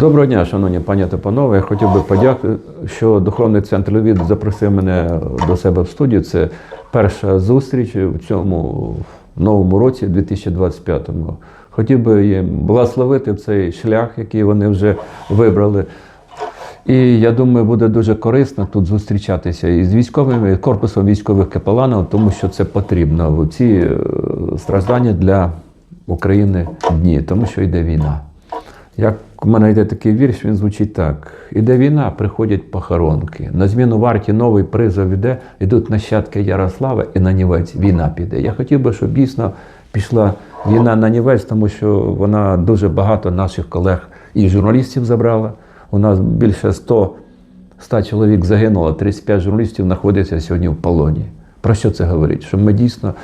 Доброго дня, шановні пані та панове. Я хотів би подякувати, що духовний центр Львів запросив мене до себе в студію. Це перша зустріч в цьому новому році, 2025-му. Хотів би їм благословити цей шлях, який вони вже вибрали. І я думаю, буде дуже корисно тут зустрічатися із військовими, корпусом військових капеланів, тому що це потрібно в ці е, страждання для України дні, тому що йде війна. Як у мене йде такий вірш, він звучить так: іде війна, приходять похоронки. На зміну варті новий призов іде, йдуть нащадки Ярослава і на нівець війна піде. Я хотів би, щоб дійсно пішла війна на нівець, тому що вона дуже багато наших колег і журналістів забрала. У нас більше 100 100 чоловік загинуло, 35 журналістів знаходяться сьогодні в полоні. Про що це говорить? Що ми дійсно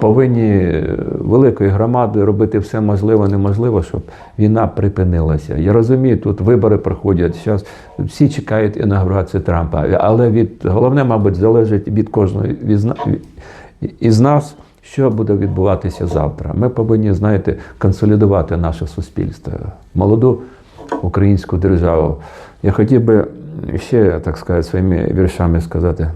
повинні великою громадою робити все можливе, неможливе, щоб війна припинилася. Я розумію, тут вибори проходять. Зараз всі чекають інаугурації Трампа, але від головне, мабуть, залежить від кожного із нас. Що буде відбуватися завтра? Ми повинні, знаєте, консолідувати наше суспільство, молоду українську державу. Я хотів би ще, так сказати, своїми віршами сказати.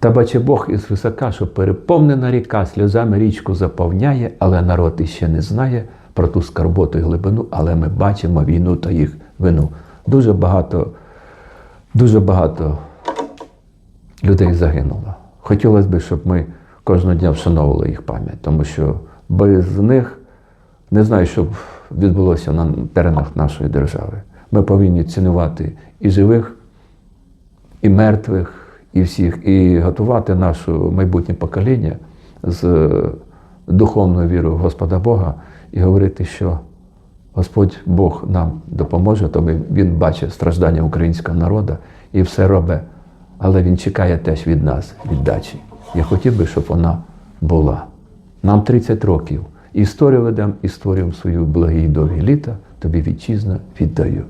Та бачи Бог із висока, що переповнена ріка сльозами річку заповняє, але народ іще не знає про ту скарботу і глибину, але ми бачимо війну та їх вину. Дуже багато, дуже багато людей загинуло. Хотілося б, щоб ми кожного дня вшановували їх пам'ять, тому що без них не знаю, що б відбулося на теренах нашої держави. Ми повинні цінувати і живих, і мертвих, і всіх, і готувати наше майбутнє покоління з е, духовною вірою в Господа Бога і говорити, що Господь Бог нам допоможе, тому Він бачить страждання українського народу і все робить. Але Він чекає теж від нас віддачі. Я хотів би, щоб вона була. Нам 30 років. Історію ведемо, історію свою благі і довгі літа, тобі вітчизна віддаю.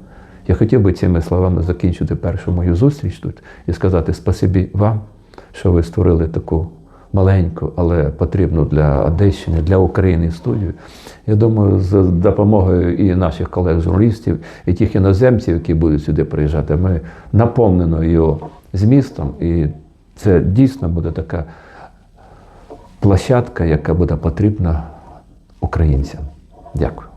Я хотів би цими словами закінчити першу мою зустріч тут і сказати спасибі вам, що ви створили таку маленьку, але потрібну для Одещини, для України студію. Я думаю, з допомогою і наших колег-журналістів, і тих іноземців, які будуть сюди приїжджати, ми наповнено його змістом, і це дійсно буде така площадка, яка буде потрібна українцям. Дякую.